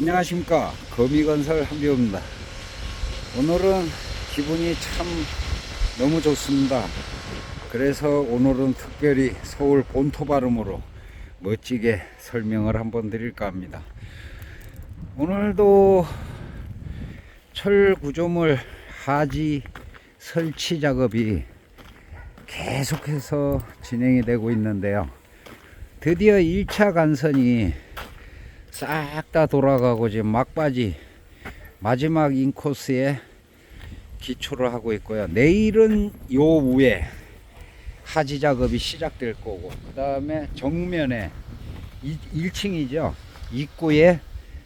안녕하십니까. 거미건설 한비호입니다. 오늘은 기분이 참 너무 좋습니다. 그래서 오늘은 특별히 서울 본토 발음으로 멋지게 설명을 한번 드릴까 합니다. 오늘도 철 구조물 하지 설치 작업이 계속해서 진행이 되고 있는데요. 드디어 1차 간선이 싹 다 돌아가고 지금 막바지 마지막 인코스에 기초를 하고 있고요. 내일은 요 위에 하지 작업이 시작될 거고 그 다음에 정면에 1층이죠. 입구에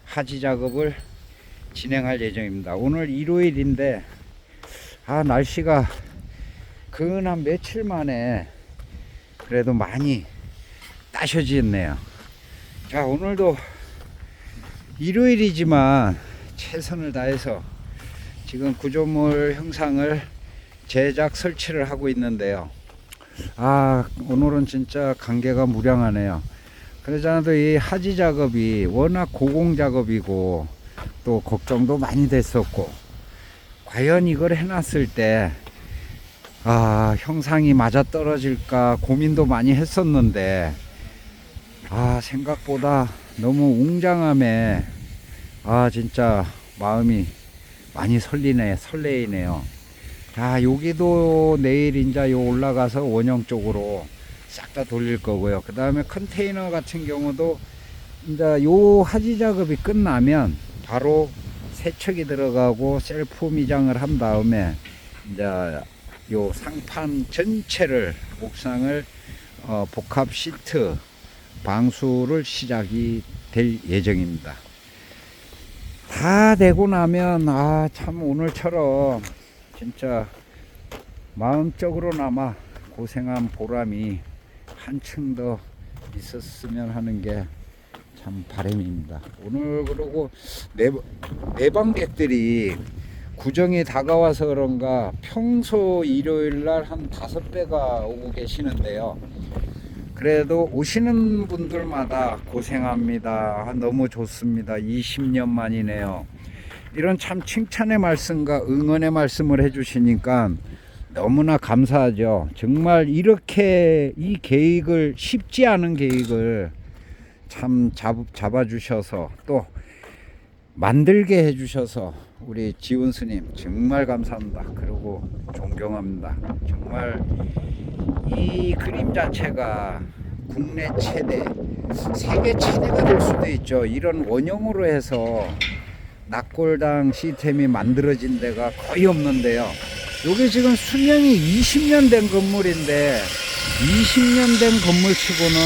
하지 작업을 진행할 예정입니다. 오늘 일요일인데 아 날씨가 근 한 며칠 만에 그래도 많이 따셔지네요. 자 오늘도 일요일이지만 최선을 다해서 지금 구조물 형상을 제작 설치를 하고 있는데요. 아 오늘은 진짜 관계가 무량하네요. 그러지 않아도 이 하지 작업이 워낙 고공 작업이고 또 걱정도 많이 됐었고 과연 이걸 해놨을 때 아, 형상이 맞아 떨어질까 고민도 많이 했었는데 아 생각보다 너무 웅장함에 아 진짜 마음이 많이 설리네 설레이네요. 자 여기도 내일 이제 요 올라가서 원형 쪽으로 싹 다 돌릴 거고요. 그 다음에 컨테이너 같은 경우도 이제 요 하지 작업이 끝나면 바로 세척이 들어가고 셀프 미장을 한 다음에 이제 요 상판 전체를 옥상을 어, 복합 시트 방수를 시작이 될 예정입니다. 다 되고 나면 아 참 오늘처럼 진짜 마음적으로나마 고생한 보람이 한층 더 있었으면 하는 게 참 바람입니다. 오늘 그러고 내, 내방객들이 구정이 다가와서 그런가 평소 일요일 날 한 다섯 배가 오고 계시는데요. 그래도 오시는 분들마다 고생합니다. 아, 너무 좋습니다. 20년 만이네요. 이런 참 칭찬의 말씀과 응원의 말씀을 해주시니까 너무나 감사하죠. 정말 이렇게 이 계획을 쉽지 않은 계획을 참 잡, 잡아주셔서 또 만들게 해주셔서 우리 지훈 스님 정말 감사합니다. 그리고 존경합니다. 정말 이 그림 자체가 국내 최대, 세계 최대가 될 수도 있죠. 이런 원형으로 해서 낙골당 시스템이 만들어진 데가 거의 없는데요. 요게 지금 수명이 20년 된 건물인데 20년 된 건물치고는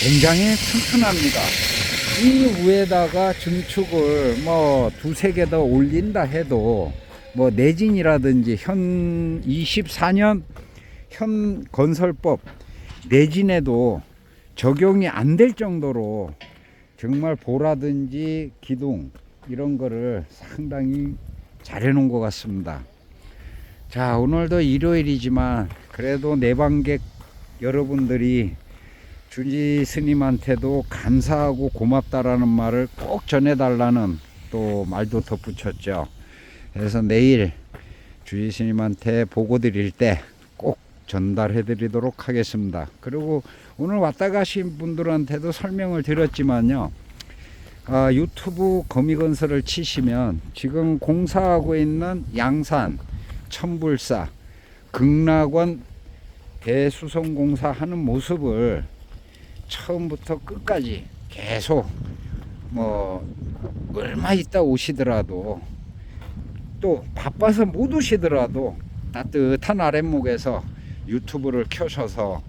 굉장히 튼튼합니다. 이 위에다가 증축을 뭐 두세 개 더 올린다 해도 뭐 내진이라든지 현 24년 현 건설법 내진에도 적용이 안 될 정도로 정말 보라든지 기둥 이런 거를 상당히 잘 해놓은 것 같습니다. 자 오늘도 일요일이지만 그래도 내방객 여러분들이 주지 스님한테도 감사하고 고맙다라는 말을 꼭 전해달라는 또 말도 덧붙였죠. 그래서 내일 주지 스님한테 보고 드릴 때꼭 전달해 드리도록 하겠습니다. 그리고 오늘 왔다 가신 분들한테도 설명을 드렸지만요. 아, 유튜브 거미건설을 치시면 지금 공사하고 있는 양산, 천불사, 극락원 대수송 공사하는 모습을 처음부터 끝까지 계속 뭐 얼마 있다 오시더라도 또 바빠서 못 오시더라도 따뜻한 아랫목에서 유튜브를 켜셔서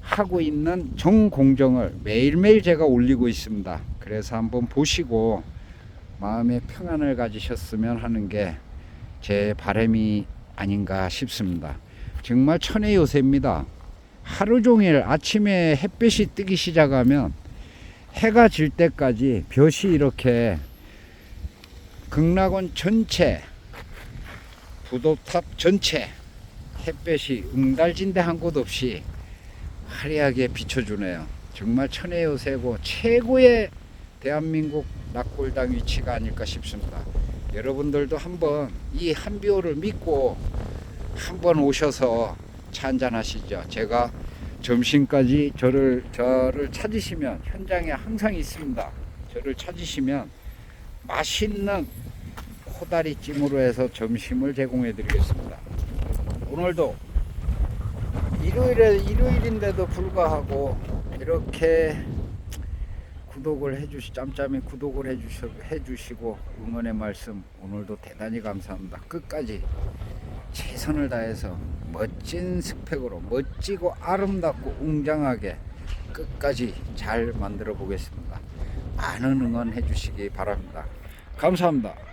하고 있는 정공정을 매일매일 제가 올리고 있습니다. 그래서 한번 보시고 마음의 평안을 가지셨으면 하는 게 제 바람이 아닌가 싶습니다. 정말 천의 요새입니다. 하루 종일 아침에 햇볕이 뜨기 시작하면 해가 질 때까지 볕이 이렇게 극락원 전체 부도탑 전체 햇볕이 응달진데 한 곳 없이 화려하게 비춰주네요. 정말 천의 요새고 최고의 대한민국 낙골당 위치가 아닐까 싶습니다. 여러분들도 한번 이 한비호를 믿고 한번 오셔서 차 한잔 하시죠. 제가 점심까지 저를 저를 찾으시면 현장에 항상 있습니다. 저를 찾으시면 맛있는 코다리 찜으로 해서 점심을 제공해 드리겠습니다. 오늘도 일요일에 일요일인데도 불구하고 이렇게 구독을 해주시 짬짬이 구독을 해주셔 해주시고 응원의 말씀 오늘도 대단히 감사합니다. 끝까지 최선을 다해서 멋진 스펙으로 멋지고 아름답고 웅장하게 끝까지 잘 만들어 보겠습니다. 많은 응원해 주시기 바랍니다. 감사합니다.